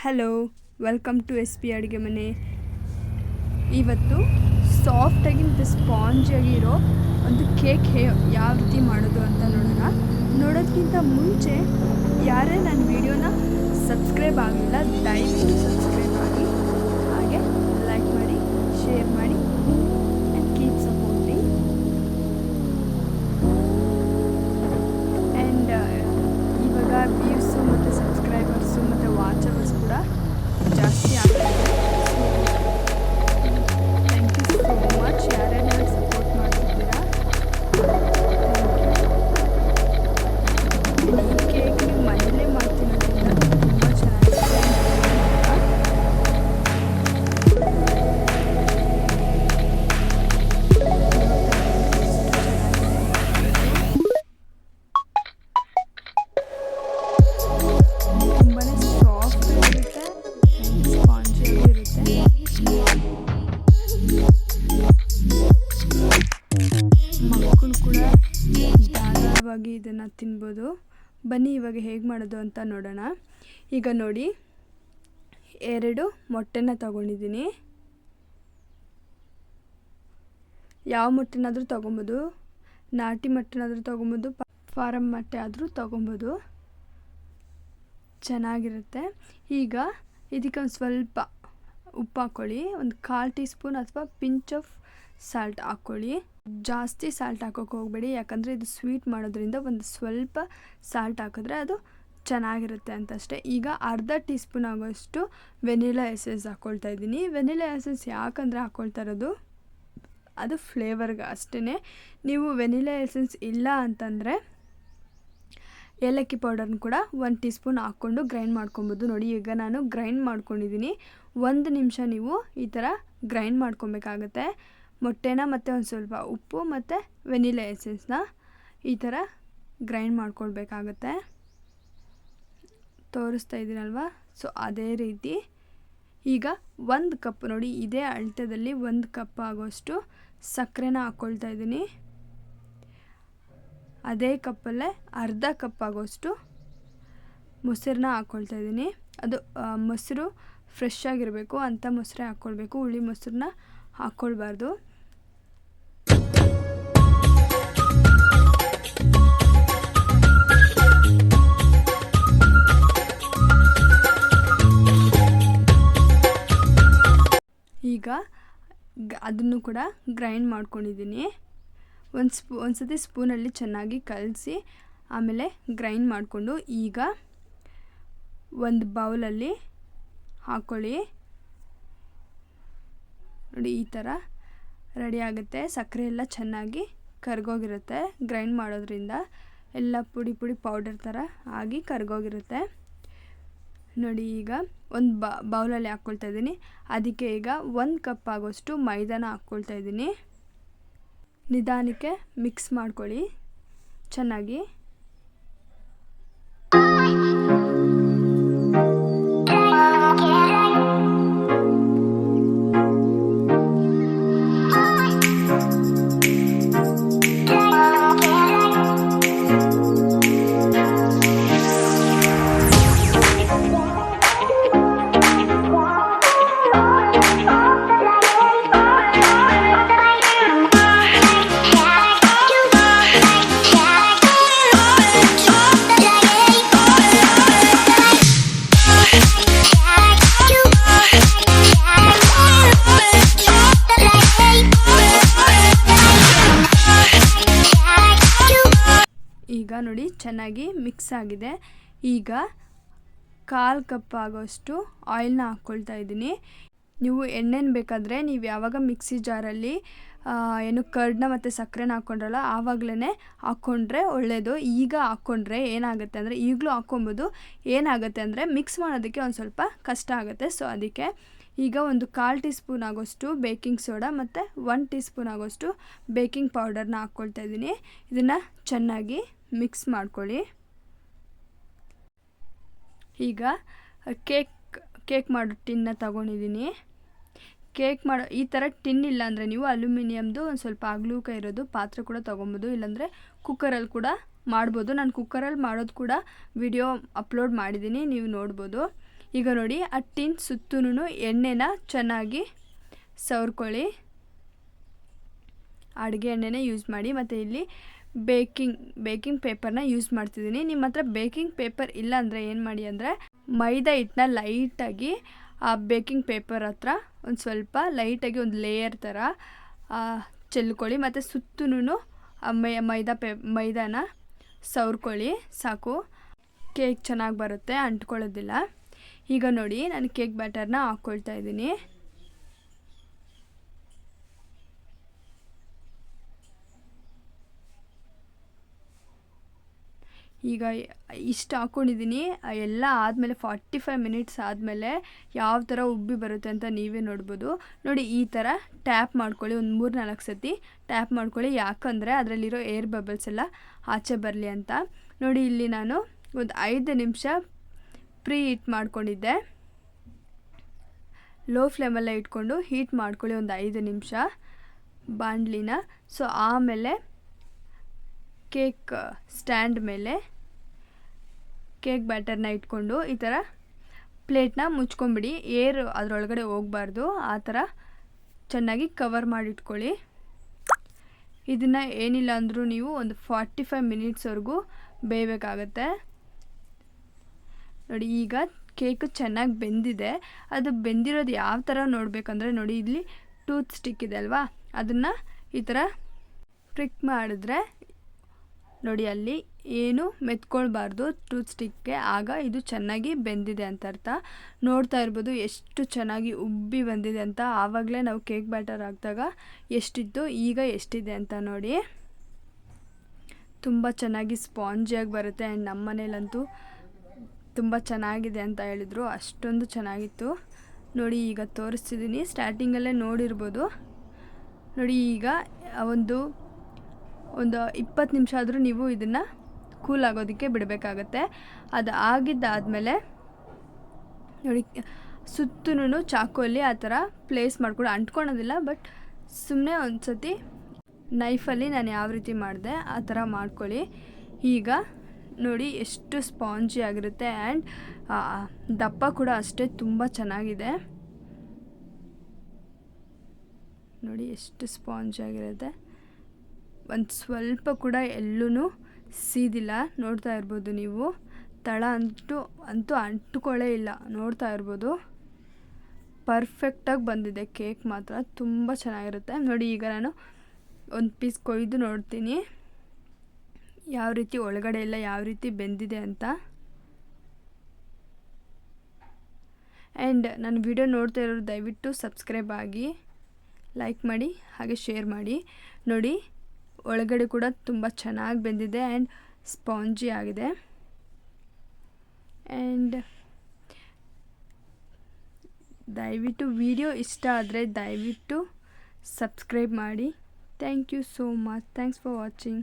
Hello welcome to S P ಅಡುಗೆ ಮನೆ ಇವತ್ತು ಸಾಫ್ಟಾಗಿ ಮತ್ತು ಸ್ಪಾಂಜಿಯಾಗಿ ಇರೋ ಒಂದು ಕೇಕ್ ಹೇ ಯಾವ ರೀತಿ ಮಾಡೋದು ಅಂತ ನೋಡೋಣ ನೋಡೋದಕ್ಕಿಂತ ಮುಂಚೆ ಯಾರೇ ನನ್ನ ವಿಡಿಯೋನ ಸಬ್ಸ್ಕ್ರೈಬ್ ಆಗಲಿಲ್ಲ ದಯವಿಟ್ಟು ಬನ್ನಿ ಇವಾಗ ಹೇಗೆ ಮಾಡೋದು ಅಂತ ನೋಡೋಣ. ಈಗ ನೋಡಿ, ಎರಡು ಮೊಟ್ಟೆನ ತಗೊಂಡಿದ್ದೀನಿ. ಯಾವ ಮೊಟ್ಟೆನಾದರೂ ತೊಗೊಬೋದು, ನಾಟಿ ಮೊಟ್ಟೆನಾದರೂ ತೊಗೊಬೋದು ಫಾರಮ್ ಮೊಟ್ಟೆ ಆದರೂ ತೊಗೊಬೋದು. ಚೆನ್ನಾಗಿರುತ್ತೆ. ಈಗ ಇದಕ್ಕೆ ಒಂದು ಸ್ವಲ್ಪ ಉಪ್ಪು ಹಾಕ್ಕೊಳ್ಳಿ ಒಂದು ಕಾಲು ಟೀ ಸ್ಪೂನ್ ಅಥವಾ ಪಿಂಚ್ ಆಫ್ ಸಾಲ್ಟ್ ಹಾಕ್ಕೊಳ್ಳಿ ಜಾಸ್ತಿ ಸಾಲ್ಟ್ ಹಾಕೋಕೆ ಹೋಗಬೇಡಿ. ಯಾಕಂದರೆ ಇದು ಸ್ವೀಟ್ ಮಾಡೋದ್ರಿಂದ ಒಂದು ಸ್ವಲ್ಪ ಸಾಲ್ಟ್ ಹಾಕಿದ್ರೆ ಅದು ಚೆನ್ನಾಗಿರುತ್ತೆ ಅಂತ ಅಷ್ಟೇ ಈಗ ಅರ್ಧ ಟೀ ಸ್ಪೂನ್ ಆಗೋಷ್ಟು ವೆನಿಲಾ ಎಸೆನ್ಸ್ ಹಾಕ್ಕೊಳ್ತಾ ಇದ್ದೀನಿ. ವೆನಿಲಾ ಎಸೆನ್ಸ್ ಯಾಕಂದರೆ ಹಾಕ್ಕೊಳ್ತಾ ಇರೋದು? ಅದು ಫ್ಲೇವರ್ಗೆ ಅಷ್ಟೇ ನೀವು ವೆನಿಲಾ ಎಸೆನ್ಸ್ ಇಲ್ಲ ಅಂತಂದರೆ ಏಲಕ್ಕಿ ಪೌಡರ್ನ ಕೂಡ ಒಂದು ಟೀ ಸ್ಪೂನ್ ಹಾಕ್ಕೊಂಡು ಗ್ರೈಂಡ್ ಮಾಡ್ಕೊಬೋದು. ನೋಡಿ, ಈಗ ನಾನು ಗ್ರೈಂಡ್ ಮಾಡ್ಕೊಂಡಿದ್ದೀನಿ. ಒಂದು ನಿಮಿಷ ನೀವು ಈ ಥರ ಗ್ರೈಂಡ್ ಮಾಡ್ಕೊಬೇಕಾಗತ್ತೆ. ಮೊಟ್ಟೆನ ಮತ್ತು ಒಂದು ಸ್ವಲ್ಪ ಉಪ್ಪು ಮತ್ತು ವೆನಿಲಾ ಎಸೆನ್ಸ್ನ ಈ ಥರ ಗ್ರೈಂಡ್ ಮಾಡ್ಕೊಳ್ಬೇಕಾಗತ್ತೆ. ತೋರಿಸ್ತಾ ಇದ್ದೀನಲ್ವಾ ಸೊ ಅದೇ ರೀತಿ ಈಗ ಒಂದು ಕಪ್ ನೋಡಿ, ಇದೇ ಅಳತೆದಲ್ಲಿ ಒಂದು ಕಪ್ ಆಗೋಷ್ಟು ಸಕ್ಕರೆನ ಹಾಕ್ಕೊಳ್ತಾ ಇದ್ದೀನಿ ಅದೇ ಕಪ್ಪಲ್ಲೇ ಅರ್ಧ ಕಪ್ ಆಗೋಷ್ಟು ಮೊಸರನ್ನ ಹಾಕ್ಕೊಳ್ತಾ ಇದ್ದೀನಿ ಅದು ಮೊಸರು ಫ್ರೆಶ್ ಆಗಿರಬೇಕು ಅಂಥ ಮೊಸರೇ ಹಾಕ್ಕೊಳ್ಬೇಕು ಹುಳಿ ಮೊಸರನ್ನ ಹಾಕ್ಕೊಳ್ಬಾರ್ದು ಅದನ್ನು ಕೂಡ ಗ್ರೈಂಡ್ ಮಾಡ್ಕೊಂಡಿದ್ದೀನಿ. ಒಂದು ಸ್ಪೂ ಒಂದು ಸತಿ ಸ್ಪೂನಲ್ಲಿ ಚೆನ್ನಾಗಿ ಕಲಸಿ ಆಮೇಲೆ ಗ್ರೈಂಡ್ ಮಾಡಿಕೊಂಡು ಈಗ ಒಂದು ಬೌಲಲ್ಲಿ ಹಾಕ್ಕೊಳ್ಳಿ ನೋಡಿ, ಈ ಥರ ರೆಡಿ ಆಗುತ್ತೆ. ಸಕ್ಕರೆ ಎಲ್ಲ ಚೆನ್ನಾಗಿ ಕರ್ಗೋಗಿರುತ್ತೆ. ಗ್ರೈಂಡ್ ಮಾಡೋದ್ರಿಂದ ಎಲ್ಲ ಪುಡಿ ಪುಡಿ ಪೌಡರ್ ಥರ ಆಗಿ ಕರ್ಗೋಗಿರುತ್ತೆ. ನೋಡಿ ಈಗ ಒಂದು ಬೌಲಲ್ಲಿ ಹಾಕ್ಕೊಳ್ತಾ ಇದ್ದೀನಿ. ಅದಕ್ಕೆ ಈಗ ಒಂದು ಕಪ್ ಆಗೋಷ್ಟು ಮೈದಾನ ಹಾಕ್ಕೊಳ್ತಾ ಇದ್ದೀನಿ. ನಿಧಾನಕ್ಕೆ ಮಿಕ್ಸ್ ಮಾಡ್ಕೊಳ್ಳಿ. ಚೆನ್ನಾಗಿ. ಚೆನ್ನಾಗಿ ಮಿಕ್ಸ್ ಆಗಿದೆ. ಈಗ ಕಾಲು ಕಪ್ ಆಗೋಷ್ಟು ಆಯಿಲ್ನ ಹಾಕ್ಕೊಳ್ತಾ ಇದ್ದೀನಿ. ನೀವು ಎಣ್ಣೆನ ಬೇಕಾದರೆ ನೀವು ಯಾವಾಗ ಮಿಕ್ಸಿ ಜಾರಲ್ಲಿ ಏನು ಕರ್ಡ್ನ ಮತ್ತು ಸಕ್ಕರೆನ ಹಾಕ್ಕೊಂಡ್ರಲ್ಲ ಆವಾಗಲೇ ಹಾಕ್ಕೊಂಡ್ರೆ ಒಳ್ಳೆಯದು ಈಗ ಹಾಕ್ಕೊಂಡ್ರೆ ಏನಾಗುತ್ತೆ ಅಂದರೆ ಈಗಲೂ ಹಾಕ್ಕೊಬೋದು. ಏನಾಗುತ್ತೆ ಅಂದರೆ ಮಿಕ್ಸ್ ಮಾಡೋದಕ್ಕೆ ಒಂದು ಸ್ವಲ್ಪ ಕಷ್ಟ ಆಗುತ್ತೆ. ಸೊ ಅದಕ್ಕೆ ಈಗ ಒಂದು ಕಾಲು ಟೀ ಸ್ಪೂನ್ ಆಗೋಷ್ಟು ಬೇಕಿಂಗ್ ಸೋಡಾ ಮತ್ತು ಒನ್ ಟೀ ಸ್ಪೂನ್ ಆಗೋಷ್ಟು ಬೇಕಿಂಗ್ ಪೌಡರ್ನ ಹಾಕ್ಕೊಳ್ತಾ ಇದ್ದೀನಿ. ಇದನ್ನು ಚೆನ್ನಾಗಿ ಮಿಕ್ಸ್ ಮಾಡ್ಕೊಳ್ಳಿ. ಈಗ ಕೇಕ್ ಕೇಕ್ ಮಾಡೋ ಟಿನ್ನ ತಗೊಂಡಿದ್ದೀನಿ. ಕೇಕ್ ಮಾಡೋ, ಈ ಥರ ಟಿನ್ ಇಲ್ಲ ಅಂದರೆ ನೀವು ಅಲ್ಯೂಮಿನಿಯಮ್ದು ಒಂದು ಸ್ವಲ್ಪ ಅಗ್ಲೂಕ ಇರೋದು, ಪಾತ್ರೆ ಕೂಡ ತೊಗೊಬೋದು, ಇಲ್ಲಾಂದರೆ ಕುಕ್ಕರಲ್ಲಿ ಕೂಡ ಮಾಡ್ಬೋದು. ನಾನು ಕುಕ್ಕರಲ್ಲಿ ಮಾಡೋದು ಕೂಡ ವಿಡಿಯೋ ಅಪ್ಲೋಡ್ ಮಾಡಿದ್ದೀನಿ, ನೀವು ನೋಡ್ಬೋದು. ಈಗ ನೋಡಿ, ಆ ಟಿನ್ ಸುತ್ತೂನು ಎಣ್ಣೆನ ಚೆನ್ನಾಗಿ ಸವರ್ಕೊಳ್ಳಿ. ಅಡುಗೆ ಎಣ್ಣೆನೇ ಯೂಸ್ ಮಾಡಿ, ಮತ್ತು ಇಲ್ಲಿ ಬೇಕಿಂಗ್ ಬೇಕಿಂಗ್ ಪೇಪರ್ನ ಯೂಸ್ ಮಾಡ್ತಿದ್ದೀನಿ. ನಿಮ್ಮ ಹತ್ರ ಬೇಕಿಂಗ್ ಪೇಪರ್ ಇಲ್ಲ ಅಂದರೆ ಏನು ಮಾಡಿ ಅಂದರೆ ಮೈದಾ ಹಿಟ್ಟನ್ನ ಲೈಟಾಗಿ, ಆ ಬೇಕಿಂಗ್ ಪೇಪರ್ ಹತ್ರ ಒಂದು ಸ್ವಲ್ಪ ಲೈಟಾಗಿ ಒಂದು ಲೇಯರ್ ಥರ ಚೆಲ್ಕೊಳ್ಳಿ. ಮತ್ತು ಸುತ್ತಲೂ ಮೈದಾ ಪೇ, ಮೈದಾನ ಸವರ್ಕೊಳ್ಳಿ. ಸಾಕು. ಕೇಕ್ ಚೆನ್ನಾಗಿ ಬರುತ್ತೆ, ಅಂಟ್ಕೊಳ್ಳೋದಿಲ್ಲ. ಈಗ ನೋಡಿ, ನಾನು ಕೇಕ್ ಬ್ಯಾಟರ್ನ ಹಾಕ್ಕೊಳ್ತಾ ಇದ್ದೀನಿ. ಈಗ ಇಷ್ಟು ಹಾಕ್ಕೊಂಡಿದ್ದೀನಿ ಎಲ್ಲ ಆದಮೇಲೆ ಫಾರ್ಟಿ ಫೈವ್ ಮಿನಿಟ್ಸ್ ಆದಮೇಲೆ ಯಾವ ಥರ ಉಬ್ಬಿ ಬರುತ್ತೆ ಅಂತ ನೀವೇ ನೋಡ್ಬೋದು. ನೋಡಿ, ಈ ಥರ ಟ್ಯಾಪ್ ಮಾಡ್ಕೊಳ್ಳಿ ಒಂದು ಮೂರು ನಾಲ್ಕು ಸತಿ. ಟ್ಯಾಪ್ ಮಾಡ್ಕೊಳ್ಳಿ. ಯಾಕಂದರೆ ಅದರಲ್ಲಿರೋ ಏರ್ ಬಬಲ್ಸ್ ಎಲ್ಲ ಆಚೆ ಬರಲಿ ಅಂತ. ನೋಡಿ, ಇಲ್ಲಿ ನಾನು ಒಂದು ಐದು ನಿಮಿಷ ಪ್ರೀ ಹೀಟ್ ಮಾಡ್ಕೊಂಡಿದ್ದೆ ಲೋ ಫ್ಲೇಮಲ್ಲೇ ಇಟ್ಕೊಂಡು ಹೀಟ್ ಮಾಡ್ಕೊಳ್ಳಿ ಒಂದು ಐದು ನಿಮಿಷ ಬಾಣಲಿನ. ಸೊ ಆಮೇಲೆ ಕೇಕ್ ಸ್ಟ್ಯಾಂಡ್ ಮೇಲೆ ಕೇಕ್ ಬ್ಯಾಟರ್ನ ಇಟ್ಕೊಂಡು ಈ ಥರ ಪ್ಲೇಟ್ನ ಮುಚ್ಕೊಂಬಿಡಿ. ಏರ್ ಅದರೊಳಗಡೆ ಹೋಗಬಾರ್ದು. ಆ ಥರ ಚೆನ್ನಾಗಿ ಕವರ್ ಮಾಡಿಟ್ಕೊಳ್ಳಿ. ಇದನ್ನು ಏನಿಲ್ಲ ಅಂದರೂ ನೀವು ಒಂದು ಫಾರ್ಟಿ ಫೈವ್ ಮಿನಿಟ್ಸ್ವರೆಗೂ ಬೇಯಬೇಕಾಗತ್ತೆ. ನೋಡಿ, ಈಗ ಕೇಕು ಚೆನ್ನಾಗಿ ಬೆಂದಿದೆ. ಅದು ಬೆಂದಿರೋದು ಯಾವ ಥರ ನೋಡಬೇಕಂದ್ರೆ ನೋಡಿ, ಇಲ್ಲಿ ಟೂತ್ ಸ್ಟಿಕ್ ಇದೆ ಅಲ್ವಾ? ಅದನ್ನು ಈ ಥರ ಪ್ರಿಕ್ ಮಾಡಿದ್ರೆ ನೋಡಿ, ಅಲ್ಲಿ ಏನು ಮೆತ್ಕೊಳ್ಬಾರ್ದು ಟೂತ್ ಸ್ಟಿಕ್ಗೆ ಆಗ ಇದು ಚೆನ್ನಾಗಿ ಬೆಂದಿದೆ ಅಂತ ಅರ್ಥ. ನೋಡ್ತಾ ಇರ್ಬೋದು, ಎಷ್ಟು ಚೆನ್ನಾಗಿ ಉಬ್ಬಿ ಬಂದಿದೆ ಅಂತ. ಆವಾಗಲೇ ನಾವು ಕೇಕ್ ಬ್ಯಾಟರ್ ಹಾಕಿದಾಗ ಎಷ್ಟಿತ್ತು, ಈಗ ಎಷ್ಟಿದೆ ಅಂತ ನೋಡಿ. ತುಂಬ ಚೆನ್ನಾಗಿ ಸ್ಪಾಂಜಿಯಾಗಿ ಬರುತ್ತೆ. ಆ್ಯಂಡ್ ನಮ್ಮ ಮನೇಲಂತೂ ತುಂಬ ಚೆನ್ನಾಗಿದೆ ಅಂತ ಹೇಳಿದರು. ಅಷ್ಟೊಂದು ಚೆನ್ನಾಗಿತ್ತು. ನೋಡಿ, ಈಗ ತೋರಿಸ್ತಿದ್ದೀನಿ ಸ್ಟಾರ್ಟಿಂಗಲ್ಲೇ ನೋಡಿರ್ಬೋದು. ನೋಡಿ, ಈಗ ಒಂದು ಒಂದು ಇಪ್ಪತ್ತು ನಿಮಿಷ ಆದರೂ ನೀವು ಇದನ್ನು ಕೂಲ್ ಆಗೋದಕ್ಕೆ ಬಿಡಬೇಕಾಗತ್ತೆ. ಅದು ಆಗಿದ್ದಾದಮೇಲೆ ನೋಡಿ ಸುತ್ತಲೂ ಚಾಕುವಲ್ಲಿ ಆ ಥರ ಪ್ಲೇಸ್ ಮಾಡ್ಕೊಂಡು ಅಂಟ್ಕೊಳೋದಿಲ್ಲ ಬಟ್ ಸುಮ್ಮನೆ ಒಂದು ಸತಿ ನೈಫಲ್ಲಿ ನಾನು ಯಾವ ರೀತಿ ಮಾಡಿದೆ ಆ ಥರ ಮಾಡ್ಕೊಳ್ಳಿ. ಈಗ ನೋಡಿ ಎಷ್ಟು ಸ್ಪಾಂಜಿ ಆಗಿರುತ್ತೆ ಆ್ಯಂಡ್ ದಪ್ಪ ಕೂಡ ಅಷ್ಟೇ ತುಂಬ ಚೆನ್ನಾಗಿದೆ. ನೋಡಿ ಎಷ್ಟು ಸ್ಪಾಂಜ್ ಆಗಿರುತ್ತೆ. ಒಂದು ಸ್ವಲ್ಪ ಕೂಡ ಎಲ್ಲೂ ಸೀದಿಲ್ಲ. ನೋಡ್ತಾ ಇರ್ಬೋದು ನೀವು. ತಳ ಅಂತೂ ಅಂತೂ ಅಂಟ್ಕೊಳ್ಳೇ ಇಲ್ಲ. ನೋಡ್ತಾ ಇರ್ಬೋದು. ಪರ್ಫೆಕ್ಟಾಗಿ ಬಂದಿದೆ ಕೇಕ್ ಮಾತ್ರ. ತುಂಬ ಚೆನ್ನಾಗಿರುತ್ತೆ. ನೋಡಿ, ಈಗ ನಾನು ಒಂದು ಪೀಸ್ ಕೊಯ್ದು ನೋಡ್ತೀನಿ. ಯಾವ ರೀತಿ ಒಳಗಡೆ ಎಲ್ಲ ಯಾವ ರೀತಿ ಬೆಂದಿದೆ ಅಂತ. ಆ್ಯಂಡ್ ನನ್ನ ವಿಡಿಯೋ ನೋಡ್ತಾ ಇರೋರು ದಯವಿಟ್ಟು ಸಬ್ಸ್ಕ್ರೈಬ್ ಆಗಿ ಲೈಕ್ ಮಾಡಿ, ಹಾಗೆ ಶೇರ್ ಮಾಡಿ. ನೋಡಿ ಒಳಗಡೆ ಕೂಡ ತುಂಬ ಚೆನ್ನಾಗಿ ಬೆಂದಿದೆ ಆ್ಯಂಡ್ ಸ್ಪಾಂಜಿ ಆಗಿದೆ. ಆ್ಯಂಡ್ ದಯವಿಟ್ಟು ವಿಡಿಯೋ ಇಷ್ಟ ಆದರೆ ದಯವಿಟ್ಟು ಸಬ್ಸ್ಕ್ರೈಬ್ ಮಾಡಿ. Thank you so much thanks for watching